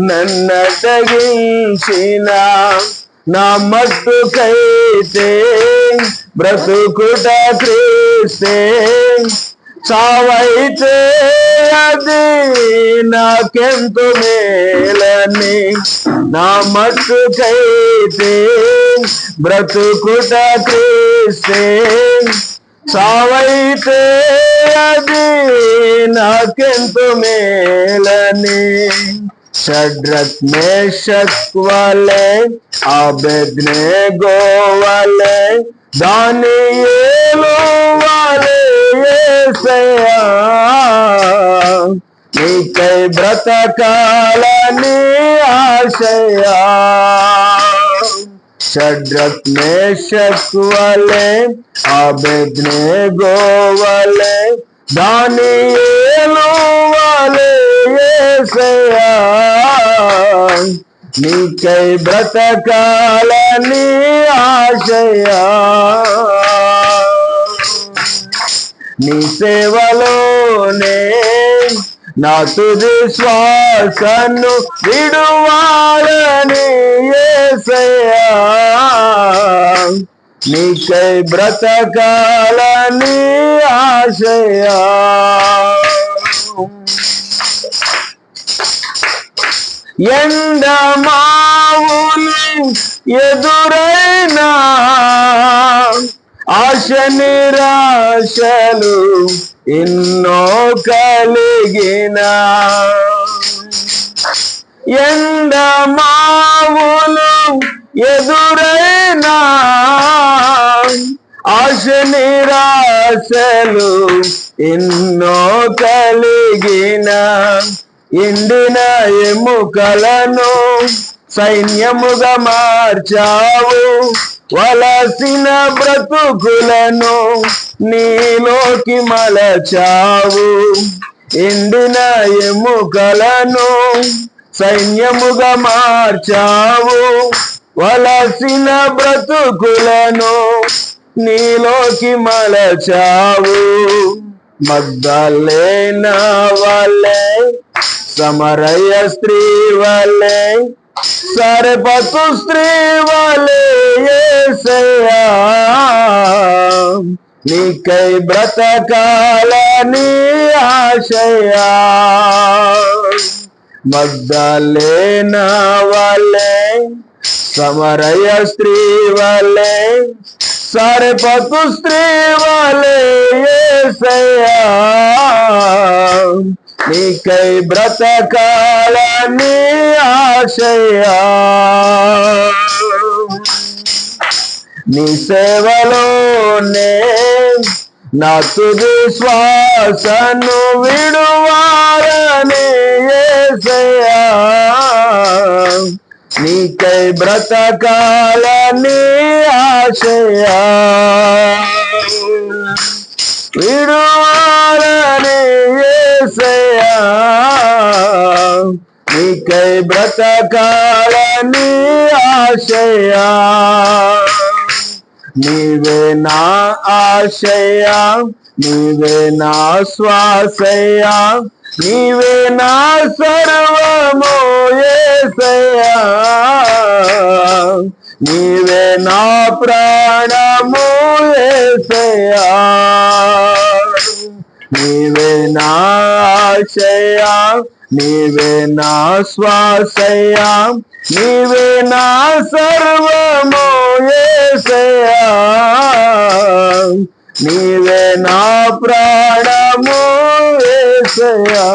నన్న తగించిన నా మట్టుకైతే బ్రతుకుట క్రీస్తే. చావైతే అది నాకెంత మేలని. నా మట్టుకైతే బ్రతుకుట క్రీస్తే. చావైతే నాకెంత మేలని షడ్రత్ మేషక్ వలె ఆబెద్నే గోవలే దాని ఏలు వలె యేసయ్యా నీకై బ్రతకాలని ఆశయా షడ్రత్ మేషక్ వలె ఆబెద్నే గోవలే దాని ఏలు వలె నీకై బ్రతకాలని ఆశయా నీ సేవలోనే నా తుది శ్వాసను విడువాలని ఏసయా నీకై బ్రతకాలని ఆశయా. ఎండమావులు ఎదురైనా ఆశ నిరాశలు ఎన్నో కలిగిన. ఎండమావులు ఎదురైనా ఆశ నిరాశలు ఎన్నో కలిగిన ఎండిన ఎముకలను సైన్యముగా మార్చావు. వలసిన బ్రతుకులను నీలోకి మలచావు. ఎండిన ఎముకలను సైన్యముగా మార్చావు. వలసిన బ్రతుకులను నీలోకి మలచావు. మగ్ధలేన వాళ్ళే సమరయ్య స్త్రీ వాళ్ళే సరపతు స్త్రీ వాళ్ళే యేసయ్యా నీకై బ్రతకాలని ఆశయా మగ్ధలేన వాళ్ళే సమరయ స్త్రీ వాళ్ళే వలే సరపతు స్త్రీ వలే యేసయ్యా నీకై బ్రతకాలని ఆశయా నీ సేవలోనే నా తుది శ్వాసను విడువాలని బ్రతకాలని ఆశయా విడువాలని యేసయ్యా నీకై బ్రతకాలని ఆశయా నీవే నా ఆశయా నీవే నా శ్వాసయా నీవే నా సర్వము యేసయ్యా నీవే నా ప్రాణము యేసయ్యా నీవే నా ఆశయా. నీవే నా శ్వాసయా. నీవే నా సర్వము యేసయ్యా నీవే నా ప్రాణము యేసయ్యా